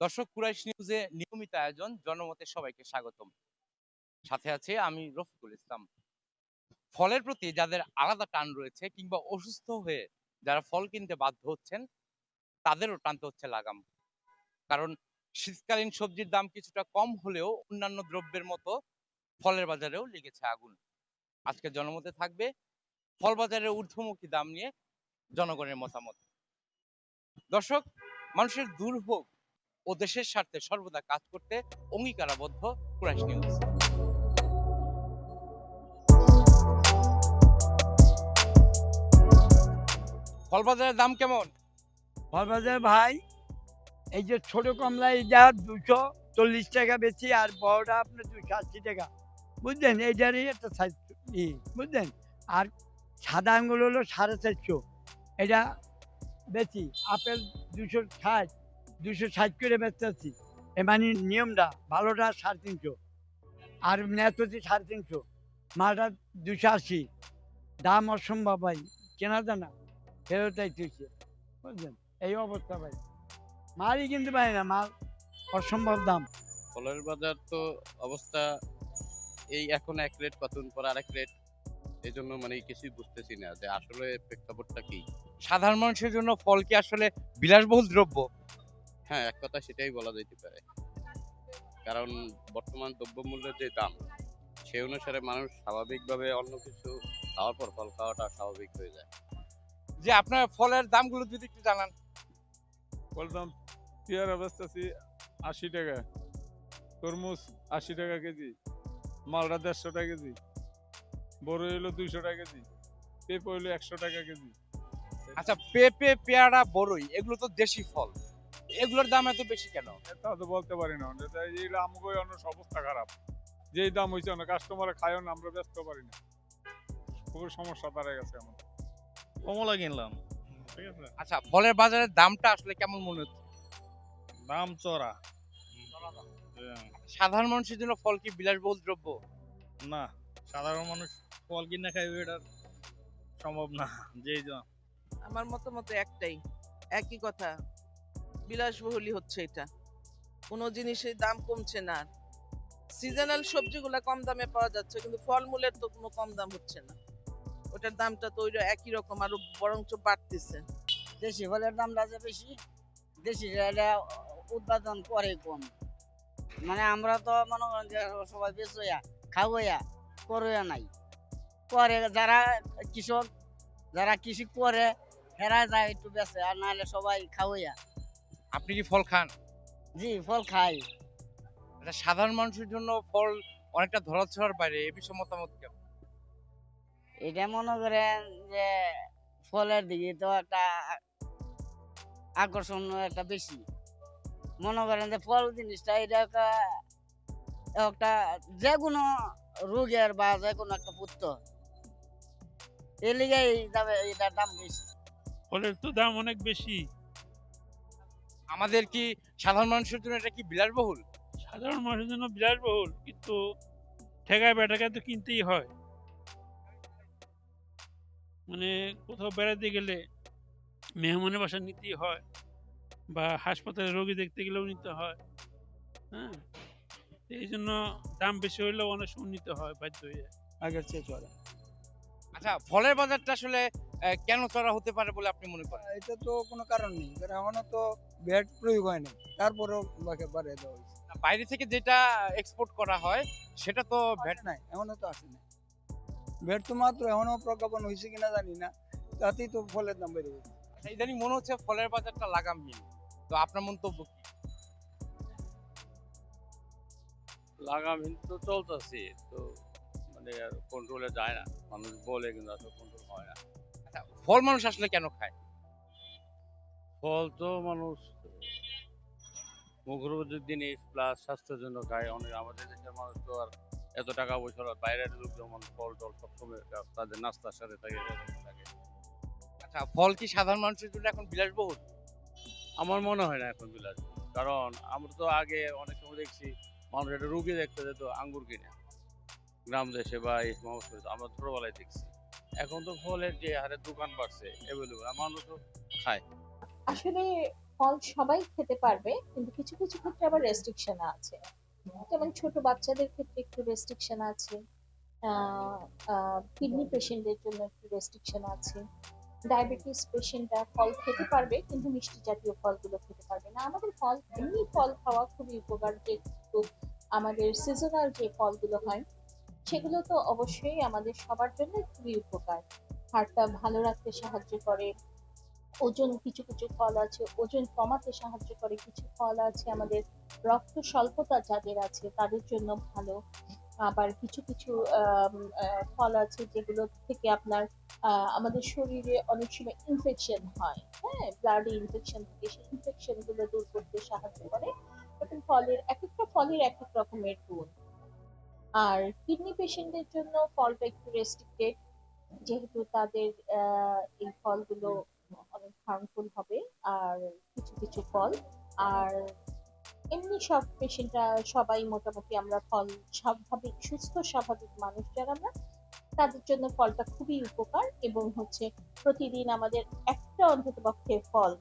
দর্শক কুরাইশ নিউজে নিয়মিত আয়োজন জনমতের সবাইকে স্বাগতম। সাথে আছে আমি রফিকুল ইসলাম। ফলের প্রতি যাদের আলাদা টান রয়েছে কিংবা অসুস্থ হয়ে যারা ফল কিনতে বাধ্য হচ্ছেন, তাদেরও টানতে হচ্ছে লাগাম। কারণ শীতকালীন সবজির দাম কিছুটা কম হলেও অন্যান্য দ্রব্যের মতো ফলের বাজারেও লেগেছে আগুন। আজকে জনমতে থাকবে ফল বাজারের ঊর্ধ্বমুখী দাম নিয়ে জনগণের মতামত। দর্শক, মানুষের দুর্ভোগ ও দেশের স্বার্থে সর্বদা কাজ করতে অঙ্গীকারাবদ্ধ কুরাইশ নিউজ। ফল বাজারের দাম কেমন? ফলবাজার ভাই, এই যে ছোট কমলা এইটা দুশো চল্লিশ টাকা বেশি আর বড়টা আপনার দুশো আশি টাকা। বুঝলেন? এইটারই একটা সাইজ বুঝলেন? আর সাদা আঙ্গুল হলো সাড়ে চারশো। এটা বেশি, আপেল দুশো ষাট। দুশো ষাট করে বেচতেছি। মানে নিয়মটা, ভালোটা সাড়ে তিনশো। আর নেততি সাড়ে তিনশো। মালটা দুশো আশি। দাম অসম্ভব ভাই কেনা জানা। ফেরতাই তুইছে। বুঝলেন? এই অবস্থা ভাই। মালই কিনতে পারি না, মাল অসম্ভব দাম। ফলের বাজার তো অবস্থা এই এখন এক রেট কতদিন পর আরেক রেট। এই জন্য মানে কিছুই বুঝতেছি না যে আসলে প্রেক্ষাপটটা কি। সাধারণ মানুষের জন্য ফল কি আসলে বিলাসবহুল দ্রব্য? হ্যাঁ এক কথা সেটাই বলা যেতে পারে। কারণ বর্তমান দ্রব্যমূল্যের যে দাম সে অনুসারে মানুষ স্বাভাবিকভাবে অন্য কিছু খাওয়ার পর ফল খাওয়াটা স্বাভাবিক হয়ে যায়। যে আপনার ফলের দামগুলো যদি একটু জানান। বলতাম পেয়ারা বেচতেছি আশি টাকা তরমুজ আশি টাকা কেজি মালটা দেড়শো টাকা কেজি বড় হইল দুইশো টাকা কেজি পেঁপে হইল একশো টাকা কেজি। আচ্ছা পেঁপে পেয়ারা বড়ই এগুলো তো দেশি ফল। এগুলোর দাম এত বেশি কেন? তা তো বলতে পারি না এটা এইগুলো আমাকে অন্য অবস্থা খারাপ। যেই দাম হয়েছে না কাস্টমারে খায়ও না আমরা ব্যস্ত পারি না। খুবই সমস্যা দাঁড়ায় গেছে আমাদের। কমলা কিনলাম। ঠিক আছে? আচ্ছা ফলের বাজারের দামটা আসলে কেমন মনে হচ্ছে? দাম চড়া। সাধারণ মানুষের জন্য ফল কি বিলাসবহুল দ্রব্য? না সাধারণ মানুষ ফল কিনে খাইবে এটা সম্ভব না যেই দাম আমার মতামত একটাই একই কথা। বিলাসবহুলই হচ্ছে এটা। কোনো জিনিসের দাম কমছে না। সিজনাল সবজিগুলা কম দামে পাওয়া যাচ্ছে, কিন্তু ফলমূলের তো কোনো কম দাম হচ্ছে না। ওটার দামটা তো ওইটা একই রকম, আরও বরঞ্চ বাড়তেছে। দেশি ফলের দামটা যে বেশি, দেশি উৎপাদন করে কম। মানে আমরা তো মনে করেন যে সবাই বেচইয়া খাওয়া করইয়া নাই। করে যারা কৃষক, যারা কৃষি করে, হেরা যায় একটু বেচে, আর নাহলে সবাই খাওয়া আপনি কি ফল খান? জি ফল খাই। আচ্ছা সাধারণ মানুষের জন্য ফল অনেকটা ধরাছোঁয়ার বাইরে এ বিষয়ে মতামত কেমন? এটা মনে করেন যে ফলের দিকে তো একটা আকর্ষণ একটা বেশি। মনে করেন যে ফল জিনিসটা এটা একটা একটা যে কোনো রোগের বা যে কোনো একটা পুত্র এই লিগে এই দামে এটার দাম বেশি। ফলের তো দাম অনেক বেশি। আমাদের কি সাধারণ মানুষের জন্য এটা কি বিলাসবহুল? সাধারণ মানুষের জন্য বিলাসবহুল কিন্তু ঠেকায় বেটাকে তো কিনতেই হয়। মানে কোথাও বেড়াতে গেলে মেহমানের বাসা নিতেই হয় বা হাসপাতালে রোগী দেখতে গেলেও নিতে হয় হ্যাঁ? এই জন্য দাম বেশি হইলেও অনেক সময় নিতে হয় বাধ্য হয়ে। আগের চেয়ে চলে। আচ্ছা ফলের বাজারটা আসলে আহ, কেন চড়া হতে পারে বলে আপনি মনে করেন? এটা তো কোনো কারণ নেই। কারণ এখনও তো ব্যাট প্রয়োগ হয় না তারপরেও বাকে বাড়িয়ে দেওয়া হয়েছে। বাইরে থেকে যেটা এক্সপোর্ট করা হয় সেটা তো ভ্যাট ভ্যাট নাই এখনও তো আসে না ভ্যাট তো মাত্র এখনও প্রজ্ঞাপন হয়েছে কিনা জানি না তাতেই তো ফলের দাম বেড়ে গেছে। আচ্ছা, ইদানিং মনে হচ্ছে ফলের বাজারটা লাগামহীন। তো আপনার মন্তব্য কি? লাগামহীন তো চলতেছে তো মানে আর কন্ট্রোলে যায় না। মানুষ বলে কিন্তু আসলে কন্ট্রোল হয় না। আচ্ছা ফল মানুষ আসলে কেন খায়? ফল তো মানুষ মুখরোধের জিনিস প্লাস স্বাস্থ্যের জন্য খায় অনেক। আমাদের দেশের মানুষ তো আর এত টাকা পয়সা বাইরের লোক যেমন ফল টল সবসময় তাদের নাস্তার সাথে থাকে আচ্ছা ফল কি সাধারণ মানুষের জন্য এখন বিলাসবহুল? আমার মনে হয় না এখন বিলাস কারণ আমরা তো আগে অনেক সময় দেখছি, মানুষ একটা রুগী দেখতে যেত, আঙ্গুর কিনে। গ্রাম দেশে বা এই সমস্ত আমরা ছোটবেলায় দেখছি। এখন তো ফলের যে হারে দোকান বাড়ছে এভেলেবল মানুষ তো খায়। আসলে ফল সবাই খেতে পারবে, কিন্তু কিছু কিছু ক্ষেত্রে আবার রেস্ট্রিকশন আছে। যেমন ছোট বাচ্চাদের ক্ষেত্রে একটু রেস্ট্রিকশন আছে কিডনি পেশেন্টদের জন্য একটু রেস্ট্রিকশন আছে। ডায়াবেটিস পেশেন্টরা ফল খেতে পারবে, কিন্তু মিষ্টি জাতীয় ফলগুলো খেতে পারবে না। আমাদের ফল, এমনি ফল খাওয়া খুবই উপকার, যেহেতু আমাদের সিজনাল যে ফলগুলো হয়, সেগুলো তো অবশ্যই আমাদের সবার জন্য খুবই উপকার। হাড়টা ভালো রাখতে সাহায্য করে ওজন, কিছু কিছু ফল আছে, ওজন কমাতে সাহায্য করে, কিছু ফল আছে আমাদের রক্ত স্বল্পতা যাদের আছে তাদের জন্য ভালো। আবার কিছু কিছু ফল আছে যেগুলো থেকে আপনার আমাদের শরীরে অনেক সময় ইনফেকশন হয়। হ্যাঁ ব্লাডে ইনফেকশন থাকে, সেই ইনফেকশনগুলো দূর করতে সাহায্য করে। এবং ফলের এক একটা ফলের এক এক রকমের গুণ। আর কিডনি পেশেন্টদের জন্য ফলটা একটু রেস্ট্রিক্টেড যেহেতু তাদের এই ফলগুলো হার্মফুল হবে আর কিছু কিছু ফল। আর এমনি সব পেশেন্টরা, সবাই মোটামুটি আমরা ফল স্বাভাবিক, সুস্থ, স্বাভাবিক মানুষ যারা আমরা, তাদের জন্য ফলটা খুবই উপকার এবং হচ্ছে প্রতিদিন আমাদের একটা অন্তত পক্ষে ফল,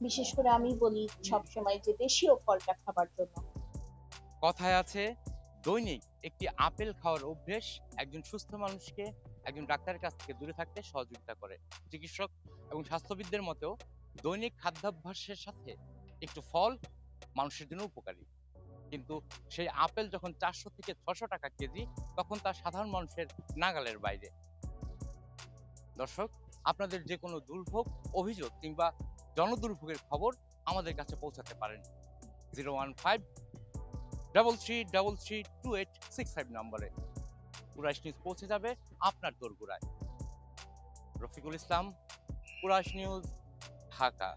বিশেষ করে আমি বলি সবসময় যে দেশীয় ফলটা খাবার জন্য। কথায় আছে, দৈনিক একটি আপেল খাওয়ার অভ্যেস একজন সুস্থ মানুষকে একজন ডাক্তারের কাছ থেকে দূরে থাকতে সহযোগিতা করে। চিকিৎসক এবং স্বাস্থ্যবিদদের মতেও দৈনিক খাদ্যাভ্যাসের সাথে একটু ফল মানুষের জন্য উপকারী। কিন্তু সেই আপেল যখন চারশো থেকে ছশো টাকা কেজি, তখন তা সাধারণ মানুষের নাগালের বাইরে। দর্শক, আপনাদের যে কোনো দুর্ভোগ, অভিযোগ কিংবা জনদুর্ভোগের খবর আমাদের কাছে পৌঁছাতে পারেন। Zero one five double three double three two eight six five নম্বরে। কুরাইশ নিউজ পৌঁছে যাবে আপনার দোরগোড়ায়। রফিকুল ইসলাম কুরাইশ নিউজ ঢাকা।